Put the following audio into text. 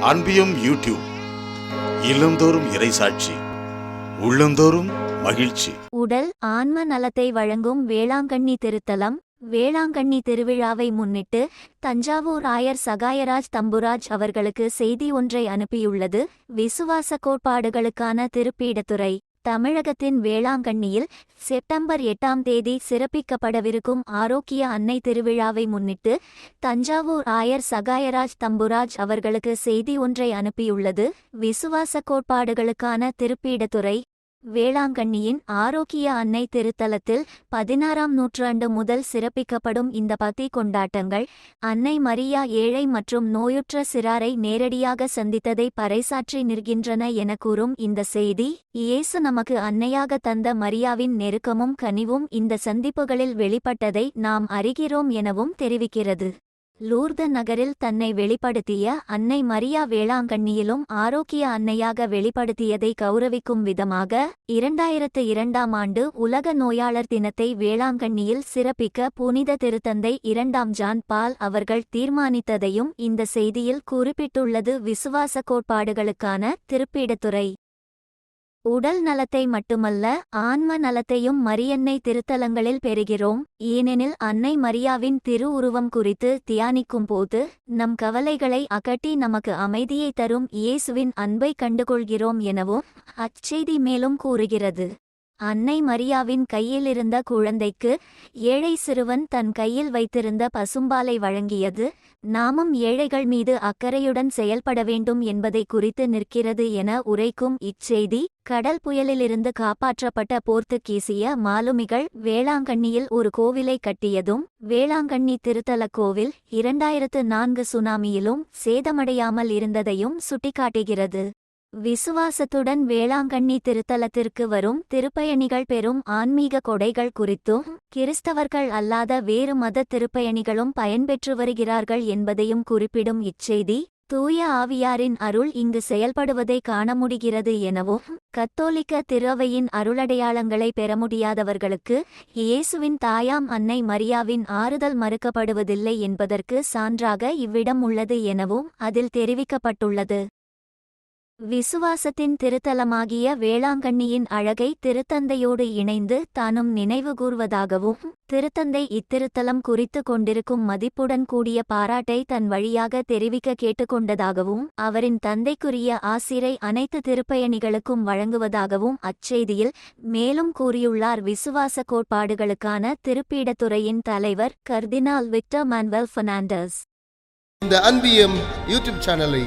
அன்பியும் YouTube இல்லந்தோறும் இறைசாட்சி உள்ளந்தோறும் மகிழ்ச்சி. உடல் ஆன்ம நலத்தை வழங்கும் வேளாங்கண்ணி திருத்தலம் வேளாங்கண்ணி திருவிழாவை முன்னிட்டு தஞ்சாவூர் ஆயர் சகாயராஜ் தம்புராஜ் அவர்களுக்கு செய்தி ஒன்றை அனுப்பியுள்ளது விசுவாச கோட்பாடுகளுக்கான திருப்பீடத்துறை. தமிழகத்தின் வேளாங்கண்ணியில் செப்டம்பர் எட்டாம் தேதி சிறப்பிக்கப்படவிருக்கும் ஆரோக்கிய அன்னை திருவிழாவை முன்னிட்டு தஞ்சாவூர் ஆயர் சகாயராஜ் தம்புராஜ் அவர்களுக்கு செய்தி ஒன்றை அனுப்பியுள்ளது. விசுவாச கோட்பாடுகளுக்கான திருப்பீடத்துறை வேளாங்கண்ணியின் ஆரோக்கிய அன்னை திருத்தலத்தில் பதினாறாம் நூற்றாண்டு முதல் சிறப்பிக்கப்படும் இந்த பக்தி கொண்டாட்டங்கள் அன்னை மரியா ஏழை மற்றும் நோயுற்ற சிறாரை நேரடியாக சந்தித்ததை பறைசாற்றி நிற்கின்றன என கூறும் இந்த செய்தி இயேசு நமக்கு அன்னையாக தந்த மரியாவின் நெருக்கமும் கனிவும் இந்த சந்திப்புகளில் வெளிப்பட்டதை நாம் அறிகிறோம் எனவும் தெரிவிக்கிறது. லூர்து நகரில் தன்னை வெளிப்படுத்திய அன்னை மரியா வேளாங்கண்ணியிலும் ஆரோக்கிய அன்னையாக வெளிப்படுத்தியதை கௌரவிக்கும் விதமாக இரண்டாயிரத்து இரண்டாம் ஆண்டு உலக நோயாளர் தினத்தை வேளாங்கண்ணியில் சிறப்பிக்க புனித திருத்தந்தை இரண்டாம் ஜான் பால் அவர்கள் தீர்மானித்ததையும் இந்த செய்தியில் குறிப்பிட்டுள்ளது. விசுவாச கோட்பாடுகளுக்கான திருப்பீடத்துறை. உடல் நலத்தை மட்டுமல்ல ஆன்ம நலத்தையும் மரியன்னை திருத்தலங்களில் பெறுகிறோம். ஏனெனில் அன்னை மரியாவின் திரு உருவம் குறித்து தியானிக்கும் போது நம் கவலைகளை அகட்டி நமக்கு அமைதியை தரும் இயேசுவின் அன்பை கண்டுகொள்கிறோம் எனவும் அச்செய்தி மேலும் கூறுகிறது. அன்னை மரியாவின் கையிலிருந்த குழந்தைக்கு ஏழை சிறுவன் தன் கையில் வைத்திருந்த பசும்பாலை வழங்கியது. நாமும் ஏழைகள் மீது அக்கறையுடன் செயல்பட வேண்டும் என்பதை குறித்து நிற்கிறது என உரைக்கும் இச்செய்தி கடல் புயலிலிருந்து காப்பாற்றப்பட்ட போர்த்துகீசிய மாலுமிகள் வேளாங்கண்ணியில் ஒரு கோவிலை கட்டியதும் வேளாங்கண்ணி திருத்தல கோவில் இரண்டாயிரத்து நான்கு சுனாமியிலும் சேதமடையாமல் இருந்ததையும் சுட்டிக்காட்டுகிறது. விசுவாசத்துடன் வேளாங்கண்ணி திருத்தலத்திற்கு வரும் திருப்பயணிகள் பெறும் ஆன்மீக கொடைகள் குறித்தும் கிறிஸ்தவர்கள் அல்லாத வேறு மத திருப்பயணிகளும் பயன்பெற்று வருகிறார்கள் என்பதையும் குறிப்பிடும் இச்செய்தி தூய ஆவியாரின் அருள் இங்கு செயல்படுவதை காண முடிகிறது எனவும் கத்தோலிக்க திருவையின் அருளடையாளங்களை பெற முடியாதவர்களுக்கு இயேசுவின் தாயாம் அன்னை மரியாவின் ஆறுதல் மறுக்கப்படுவதில்லை என்பதற்கு சான்றாக இவ்விடம் உள்ளது எனவும் அதில் தெரிவிக்கப்பட்டுள்ளது. விசுவாசத்தின் திருத்தலமாகிய வேளாங்கண்ணியின் அழகை திருத்தந்தையோடு இணைந்து தானும் நினைவுகூர்வதாகவும் திருத்தந்தை இத்திருத்தலம் குறித்து கொண்டிருக்கும் மதிப்புடன் கூடிய பாராட்டை தன் வழியாக தெரிவிக்க கேட்டுக்கொண்டதாகவும் அவரின் தந்தைக்குரிய ஆசிரை அனைத்து திருப்பயணிகளுக்கும் வழங்குவதாகவும் அச்செய்தியில் மேலும் கூறியுள்ளார். விசுவாச கோட்பாடுகளுக்கான திருப்பீடத்துறையின் தலைவர் கர்தினால் விக்டர் மான்வெல் பெர்னாண்டஸ். இந்த அன்பியம் யூடியூப் சேனலை